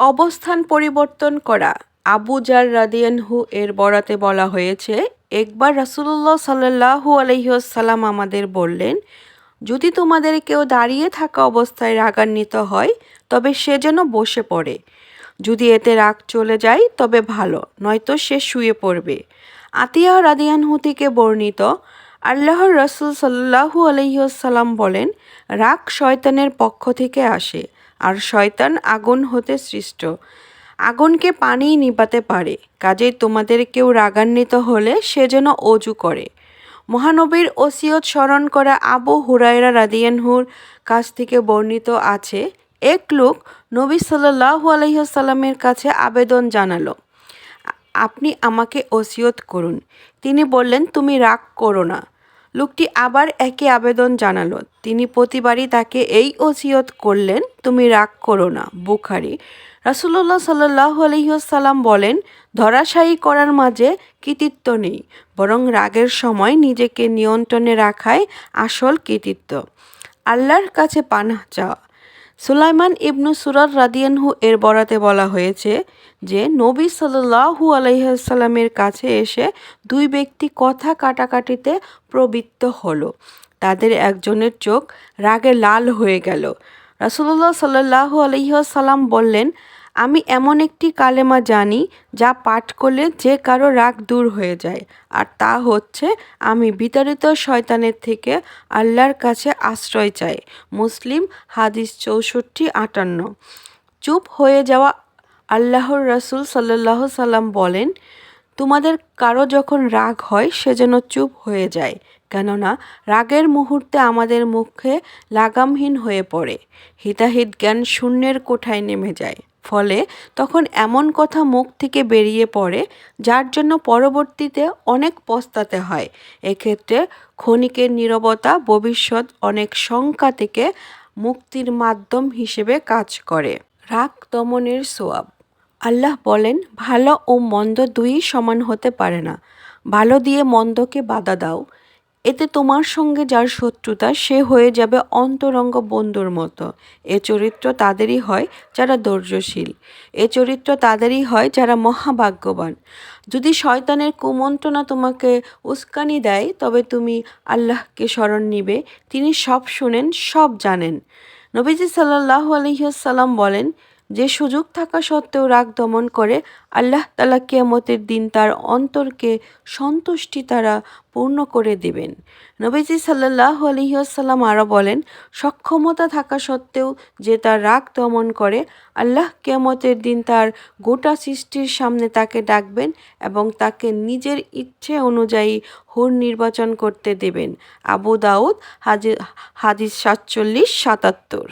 অবস্থান পরিবর্তন করা। আবু জার রাদিয়ানহু এর বরাতে বলা হয়েছে, একবার রাসুলুল্লাহ সাল্লাহু আলহিহাসাল্লাম আমাদের বললেন, যদি তোমাদের কেউ দাঁড়িয়ে থাকা অবস্থায় রাগান্বিত হয়, তবে সে যেন বসে পড়ে। যদি এতে রাগ চলে যায়, তবে ভালো, নয়তো সে শুয়ে পড়বে। আতিয়া রাদিয়ানহু থেকে বর্ণিত, আল্লাহর রসুল সাল্লাহু আলহিহাসাল্লাম বলেন, রাগ শয়তানের পক্ষ থেকে আসে। আর শয়তান আগুন হতে সৃষ্ট। আগুনকে পানি নিপাতে পারে, কাজেই তোমাদের কেউ রাগান্বিত হলে সে যেন অজু করে। মহানবীর ওসিয়ত স্মরণ করা আবু হুরায়রা রাদিয়ানহুর কাছ থেকে বর্ণিত আছে, এক লোক নবী সাল্লাহু আলহিহাসাল্লামের কাছে আবেদন জানালো আপনি আমাকে ওসিয়ত করুন। তিনি বললেন, তুমি রাগ করো না। লোকটি আবার একই আবেদন জানালো। তিনি প্রতিবারই তাকে এই ওসিয়ত করলেন, তুমি রাগ করো না, বুখারি। রাসুল্লাহ সাল্লাহ আলহিহসাল্লাম বলেন, ধরাশায়ী করার মাঝে কৃতিত্ব নেই, বরং রাগের সময় নিজেকে নিয়ন্ত্রণে রাখাই আসল কৃতিত্ব। আল্লাহর কাছে পানাহ চাওয়া সুলাইমান ইবনু সুরার রাদিয়ানহু এর বরাতে বলা হয়েছে যে, নবী সাল্লাহু আলাইসাল্লামের কাছে এসে দুই ব্যক্তি কথা কাটাকাটিতে প্রবৃত্ত হলো। তাদের একজনের চোখ রাগে লাল হয়ে গেল। রাসুল্লাহ সাল্লাহু আলহিহাসাল্লাম বললেন আমি এমন একটি কালেমা জানি যা পাঠ করলে যে কারও রাগ দূর হয়ে যায়। আর তা হচ্ছে, আমি বিতাড়িত শয়তানের থেকে আল্লাহর কাছে আশ্রয় চাই। মুসলিম, হাদিস চৌষট্টি, আটান্ন। চুপ হয়ে যাওয়া আল্লাহর রসুল সাল্লাহ সাল্লাম বলেন, তোমাদের কারও যখন রাগ হয়, সে যেন চুপ হয়ে যায়। কেননা, রাগের মুহূর্তে আমাদের মুখে লাগামহীন হয়ে পড়ে। হিতাহিত জ্ঞান শূন্যের কোঠায় নেমে যায়। ফলে তখন এমন কথা মুখ থেকে বেরিয়ে পড়ে, যার জন্য পরবর্তীতে অনেক পস্তাতে হয়। এক্ষেত্রে ক্ষণিকের নীরবতা ভবিষ্যৎ অনেক শঙ্কা থেকে মুক্তির মাধ্যম হিসেবে কাজ করে। রাগ দমনের সোয়াব। আল্লাহ বলেন, ভালো ও মন্দ দুই সমান হতে পারে না। ভালো দিয়ে মন্দকে বাধা দাও এতে তোমার সঙ্গে যার শত্রুতা, সে হয়ে যাবে অন্তরঙ্গ বন্ধুর মতো। এ চরিত্র তাদেরই হয় যারা ধৈর্যশীল। এ চরিত্র তাদেরই হয় যারা মহাভাগ্যবান। যদি শয়তানের কুমন্ত্রণা তোমাকে উস্কানি দেয়, তবে তুমি আল্লাহকে স্মরণ নিবে। তিনি সব শুনেন, সব জানেন। নবীজি সাল্লাহ আলহিহাসাল্লাম বলেন যে সুযোগ থাকা সত্ত্বেও রাগ দমন করে, আল্লাহ তালা কেয়ামতের দিন তার অন্তরকে সন্তুষ্টি তারা পূর্ণ করে দিবেন। নবীজি সাল্লাহ আলহিহাসাল্লাম আরও বলেন, সক্ষমতা থাকা সত্ত্বেও যে তার রাগ দমন করে, আল্লাহ কেয়ামতের দিন তার গোটা সৃষ্টির সামনে তাকে ডাকবেন এবং তাকে নিজের ইচ্ছে অনুযায়ী হুর নির্বাচন করতে দেবেন। আবু দাউদ হাজি হাদিস সাতচল্লিশ সাতাত্তর।